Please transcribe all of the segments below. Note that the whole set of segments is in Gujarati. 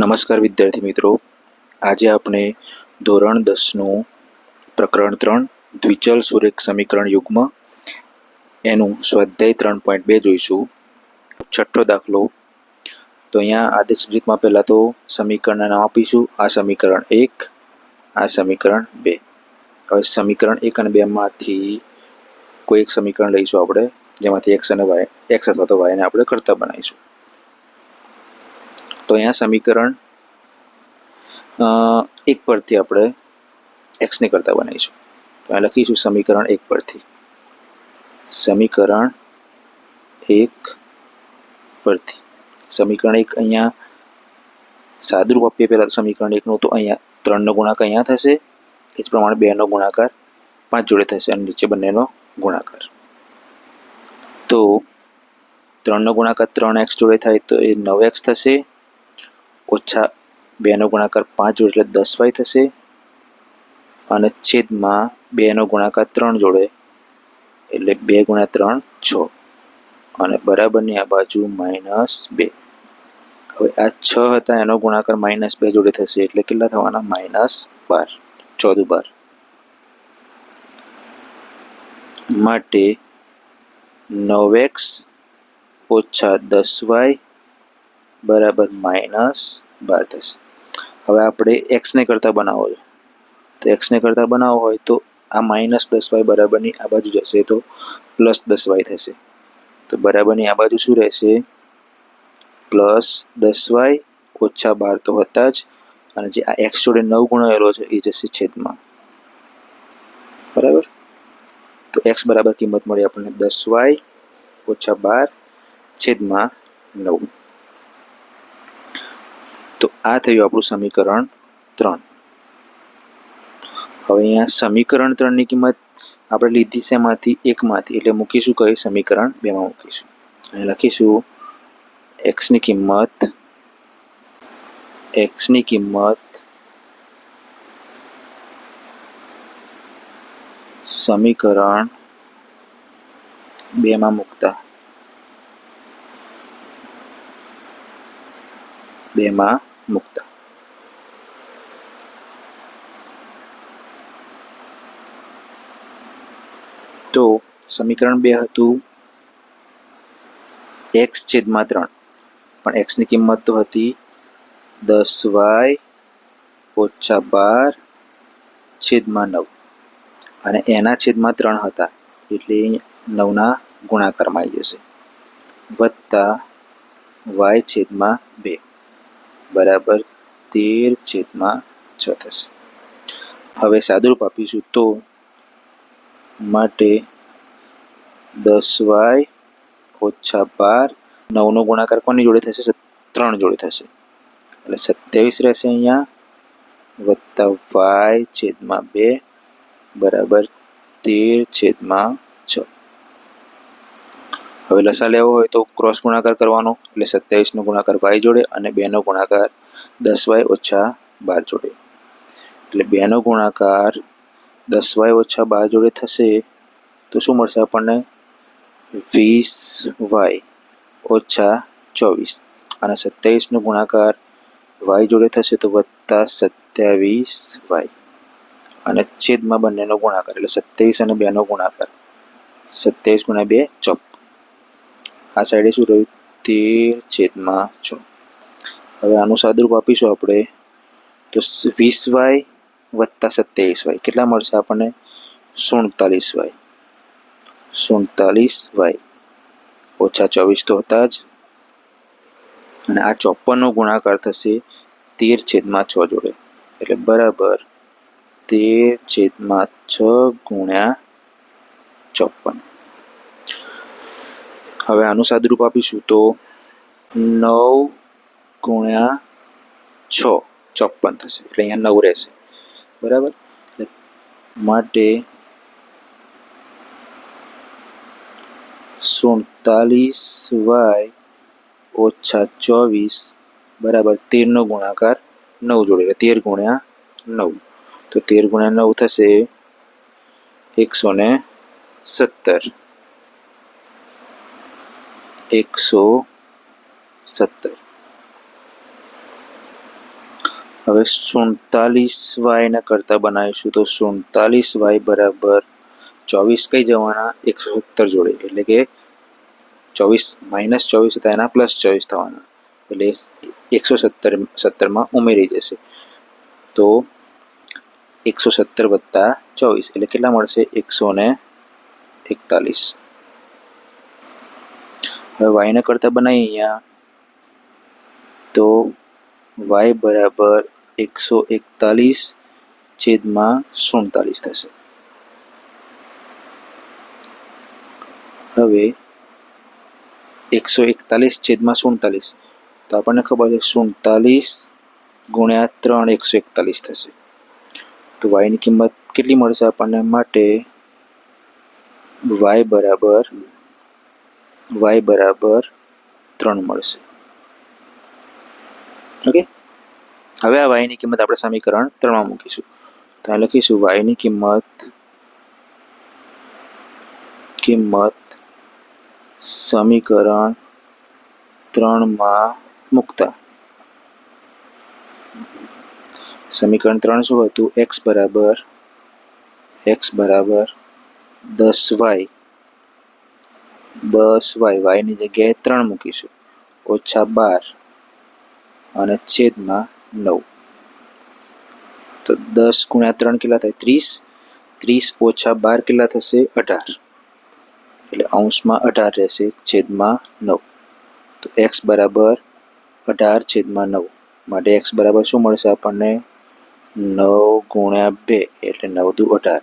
નમસ્કાર વિદ્યાર્થી મિત્રો. આજે આપણે ધોરણ દસનું પ્રકરણ ત્રણ, દ્વિચલ સુરેખ સમીકરણ યુગ્મ. એનું સ્વાધ્યાય ત્રણ પોઈન્ટ બે જોઈશું. છઠ્ઠો દાખલો. તો અહીંયા આદેશ રીતમાં પહેલાં તો સમીકરણના નામ આપીશું. આ સમીકરણ એક, આ સમીકરણ બે. હવે સમીકરણ એક અને બેમાંથી કોઈ એક સમીકરણ લઈશું આપણે, જેમાંથી એક્સ અને વાય એક્સ અથવા તો વાયને આપણે કરતા બનાવીશું. તો અહીંયા સમીકરણ એક પરથી આપણે એક્સને કરતા બનાવીશું. તો અહીંયા લખીશું સમીકરણ એક પરથી. સમીકરણ એક પરથી. સમીકરણ એક અહીંયા સાદુરૂપ આપીએ પહેલાં તો સમીકરણ એકનું તો અહીંયા ત્રણનો ગુણાકાર અહીંયા થશે. એ જ પ્રમાણે બેનો ગુણાકાર પાંચ જોડે થશે અને નીચે બંનેનો ગુણાકાર. તો ત્રણનો ગુણાકાર ત્રણ એક્સ જોડે થાય તો એ નવ એક્સ થશે. ઓછા બેનો ગુણાકાર પાંચ જોડે એટલે દસ વાય થશે. અને છેદમાં બેનો ગુણાકાર ત્રણ જોડે એટલે બે ગુણ્યા ત્રણ છ. અને બરાબરની આ બાજુ માઇનસ બે. હવે આ છ હતા એનો ગુણાકાર માઇનસ બે જોડે થશે એટલે કેટલા થવાના? માઇનસ બાર. ચૌદ બાર. માટે નવ એક્સ ઓછા દસ વાય બરાબર માઇનસ બાર થશે. હવે આપણે એક્સને કરતાં બનાવો છે. તો એક્સને કરતાં બનાવવો હોય તો આ માઇનસ દસ વાય બરાબરની આ બાજુ જશે તો પ્લસ દસ વાય થશે. તો બરાબરની આ બાજુ શું રહેશે? પ્લસ દસ વાય ઓછા બાર તો હતા જ. અને જે આ એક્સ જોડે નવ ગુણાયેલો છે એ જશે છેદમાં. બરાબર? તો એક્સ બરાબર કિંમત મળી આપણને દસ વાય ઓછા બાર છેદમાં નવ. આ થયું આપણું સમીકરણ ત્રણ. હવે અહીંયા સમીકરણ ત્રણની કિંમત આપણે લીધી શેમાંથી? એકમાંથી. એટલે મૂકીશું કઈ? સમીકરણ બેમાં મૂકીશું. અહીં લખીશું એક્સની કિંમત એક્સની કિંમત સમીકરણ બેમાં મૂકતા. બેમાં મૂકતા તો સમીકરણ બે હતું. એક્સ છેદમાં ત્રણ. પણ એક્સની કિંમત તો હતી દસ વાય ઓછા બાર છેદમાં નવ. અને એના છેદમાં ત્રણ હતા. એટલે નવના ગુણાકારમાં આવી જશે. વત્તા વાય છેદમાં બે. બરાબર તેર છેદમાં છ થશે હવે સાદુરૂપ આપીશું તો માટે દસ વાય ઓછા બાર, નવનો ગુણાકાર કોની જોડે થશે? ત્રણ જોડે થશે. એટલે સત્યાવીસ રહેશે અહીંયા, વત્તા વાય છેદમાં બે, બરાબર તેર છેદમાં હવે લસા લેવો હોય તો ક્રોસ ગુણાકાર કરવાનો, એટલે સત્યાવીસનો ગુણાકાર વાય જોડે અને બેનો ગુણાકાર દસ વાય ઓછા બાર જોડે. એટલે બેનો ગુણાકાર દસ વાય ઓછા બાર જોડે થશે, તો શું મળશે આપણને? વીસ વાય ઓછા ચોવીસ. અને સત્યાવીસનો ગુણાકાર વાય જોડે થશે તો વત્તા સત્યાવીસ વાય અને છેદમાં બંનેનો ગુણાકાર, એટલે સત્યાવીસ અને બેનો ગુણાકાર. સત્યાવીસ ગુણ્યા બે ચોપ આ સાઈડે શું રહ્યું? તેર છેદમાં છ. હવે આનું સાદરૂપ આપીશું આપણે. તો વીસ વાય વત્તા સત્યાવીસ વાય. કેટલા મળશે આપણને? સુડતાલીસ વાય. સુડતાલીસ વાય. ઓછા ચોવીસ તો હતા જ. અને આ ચોપનનો ગુણાકાર થશે તેર છેદમાં છ જોડે. એટલે બરાબર તેર છેદમાં છ ગુણ્યા ચોપન હવે આનું સાદુરૂપ આપીશું તો નવ ગુણ્યા છ, ચોપન થશે. એટલે અહીંયા નવ રહેશે. બરાબર? એટલે માટે સુડતાલીસ વાય ઓછા ચોવીસ બરાબર તેરનો ગુણાકાર નવ જોડે. એટલે તેર ગુણ્યા નવ. તો તેર ગુણ્યા નવ થશે એકસો ને સત્તર. એકસો સત્તર હવે સુડતાલીસ વાયના કરતા બનાવીશું તો સુડતાલીસ વાય બરાબર ચોવીસ કઈ જવાના એકસો સત્તર જોડે એટલે કે ચોવીસ માઇનસ ચોવીસ હતા એના પ્લસ ચોવીસ થવાના એટલે એકસો સત્તર સત્તરમાં ઉમેરી જશે તો એકસો સત્તર વત્તા ચોવીસ એટલે કેટલા મળશે એકસો ને એકતાલીસ હવે વાયના કરતા બનાવી અહીંયા. તો વાય બરાબર એકસો એકતાલીસ છેદમાં સુડતાલીસ થશે. હવે એકસો એકતાલીસ છેદમાં સુડતાલીસ. તો આપણને ખબર છે સુડતાલીસ ગુણ્યા ત્રણ એકસો એકતાલીસ થશે. તો વાયની કિંમત કેટલી મળશે આપણને? માટે વાય બરાબર વાય બરાબર ત્રણ મળશે. ઓકે? હવે આ વાયની કિંમત આપણે સમીકરણ ત્રણમાં મૂકીશું. તો આ લખીશું વાયની કિંમત કિંમત સમીકરણ ત્રણમાં મૂકતા. સમીકરણ ત્રણ શું હતું? એક્સ બરાબર એક્સ બરાબર દસ વાય દસ વાય વાયની જગ્યાએ ત્રણ મૂકીશું. ઓછા બાર અને છેદમાં નવ. તો દસ ગુણ્યા ત્રણ કેટલા થાય? ત્રીસ. ત્રીસ ઓછા બાર કેટલા થશે? અઢાર. એટલે અંશમાં અઢાર રહેશે, છેદમાં નવ. તો એક્સ બરાબર અઢાર છેદમાં નવ. માટે એક્સ બરાબર શું મળશે આપણને? નવ ગુણ્યા બે. એટલે નવ દુ અઢાર.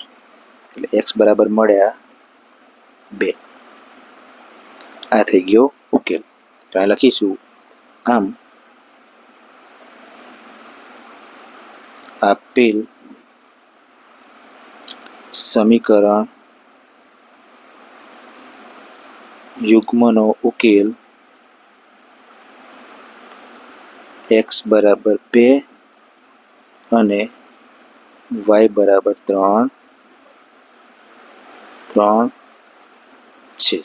એટલે એક્સ બરાબર મળ્યા બે. આ થઈ ગયો ઉકેલ. તો અહીં લખીશું. આમ આપેલ સમીકરણ યુગ્મનો ઉકેલ એક્સ બરાબર બે અને વાય બરાબર ત્રણ. ત્રણ છે.